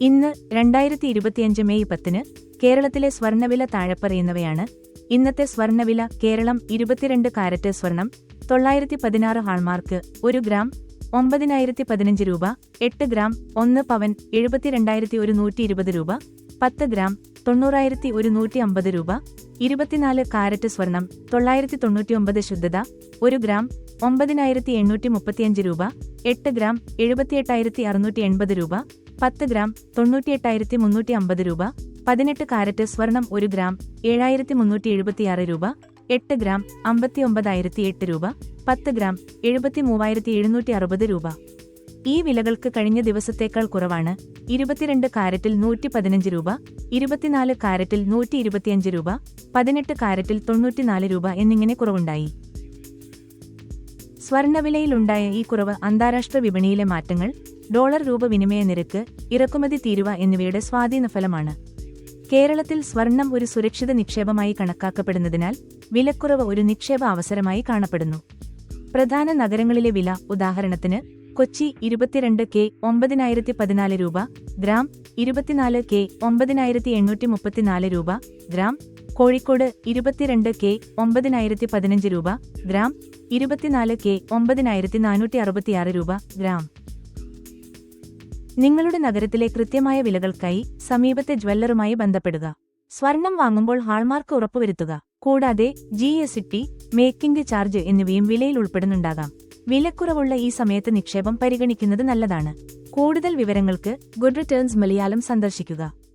ഇന്ന് രണ്ടായിരത്തി ഇരുപത്തിയഞ്ച് മെയ് പത്തിന് കേരളത്തിലെ സ്വർണവില താഴെപ്പറയുന്നവയാണ്. ഇന്നത്തെ സ്വർണവില കേരളം ഇരുപത്തിരണ്ട് കാരറ്റ് സ്വർണം തൊള്ളായിരത്തി പതിനാറ് ഹാൾമാർക്ക് ഒരു ഗ്രാം ഒമ്പതിനായിരത്തി പതിനഞ്ച് രൂപ എട്ട് ഗ്രാം ഒന്ന് പവൻ എഴുപത്തിരണ്ടായിരത്തി ഒരു നൂറ്റി ഇരുപത് രൂപ പത്ത് ഗ്രാം തൊണ്ണൂറായിരത്തി ഒരു നൂറ്റി അമ്പത് രൂപ ഇരുപത്തിനാല് കാരറ്റ് സ്വർണം തൊള്ളായിരത്തി തൊണ്ണൂറ്റിയൊമ്പത് ശുദ്ധത ഒരു ഗ്രാം ഒമ്പതിനായിരത്തി എണ്ണൂറ്റി മുപ്പത്തിയഞ്ച് രൂപ എട്ട് ഗ്രാം എഴുപത്തിയെട്ടായിരത്തി അറുന്നൂറ്റി എൺപത് രൂപ പത്ത് ഗ്രാം തൊണ്ണൂറ്റിയെട്ടായിരത്തി മുന്നൂറ്റി അമ്പത് രൂപ പതിനെട്ട് കാരറ്റ് സ്വർണം ഒരു ഗ്രാം ഏഴായിരത്തി മുന്നൂറ്റി എഴുപത്തിയാറ് രൂപ എട്ട് ഗ്രാം അമ്പത്തിയൊമ്പതായിരത്തി എട്ട് രൂപ പത്ത് ഗ്രാം എഴുപത്തി മൂവായിരത്തി എഴുന്നൂറ്റി അറുപത് രൂപ. ഈ വിലകൾക്ക് കഴിഞ്ഞ ദിവസത്തേക്കാൾ കുറവാണ്. ഇരുപത്തിരണ്ട് കാരറ്റിൽ നൂറ്റി പതിനഞ്ച് രൂപ ഇരുപത്തിനാല് കാരറ്റിൽ നൂറ്റി ഇരുപത്തിയഞ്ച് രൂപ പതിനെട്ട് കാരറ്റിൽ തൊണ്ണൂറ്റിനാല് രൂപ എന്നിങ്ങനെ കുറവുണ്ടായി. സ്വർണവിലയിലുണ്ടായ ഈ കുറവ് അന്താരാഷ്ട്ര വിപണിയിലെ മാറ്റങ്ങൾ ഡോളർ രൂപ വിനിമയ നിരക്ക് ഇറക്കുമതി തീരുവ എന്നിവയുടെ സ്വാധീനഫലമാണ്. കേരളത്തിൽ സ്വർണം ഒരു സുരക്ഷിത നിക്ഷേപമായി കണക്കാക്കപ്പെടുന്നതിനാൽ വിലക്കുറവ് ഒരു നിക്ഷേപ അവസരമായി കാണപ്പെടുന്നു. പ്രധാന നഗരങ്ങളിലെ വില ഉദാഹരണത്തിന് കൊച്ചി ഇരുപത്തിരണ്ട് കെ ഒമ്പതിനായിരത്തി പതിനാല് രൂപ ഗ്രാം ഇരുപത്തിനാല് കെ ഒമ്പതിനായിരത്തി എണ്ണൂറ്റി മുപ്പത്തിനാല് രൂപ ഗ്രാം കോഴിക്കോട് ഇരുപത്തിരണ്ട് കെ ഒമ്പതിനായിരത്തി പതിനഞ്ച് രൂപ ഗ്രാം ഇരുപത്തിനാല് കെ ഒമ്പതിനായിരത്തി നാനൂറ്റി അറുപത്തിയാറ് രൂപ ഗ്രാം. നിങ്ങളുടെ നഗരത്തിലെ കൃത്യമായ വിലകൾക്കായി സമീപത്തെ ജ്വല്ലറുമായി ബന്ധപ്പെടുക. സ്വർണം വാങ്ങുമ്പോൾ ഹാൾമാർക്ക് ഉറപ്പുവരുത്തുക. കൂടാതെ G S T making charge എന്നിവയും വിലയിൽ ഉൾപ്പെടുന്നുണ്ടാകാം. വിലക്കുറവുള്ള ഈ സമയത്ത് നിക്ഷേപം പരിഗണിക്കുന്നത് നല്ലതാണ്. കൂടുതൽ വിവരങ്ങൾക്ക് ഗുഡ് റിട്ടേൺസ് മലയാളം സന്ദർശിക്കുക.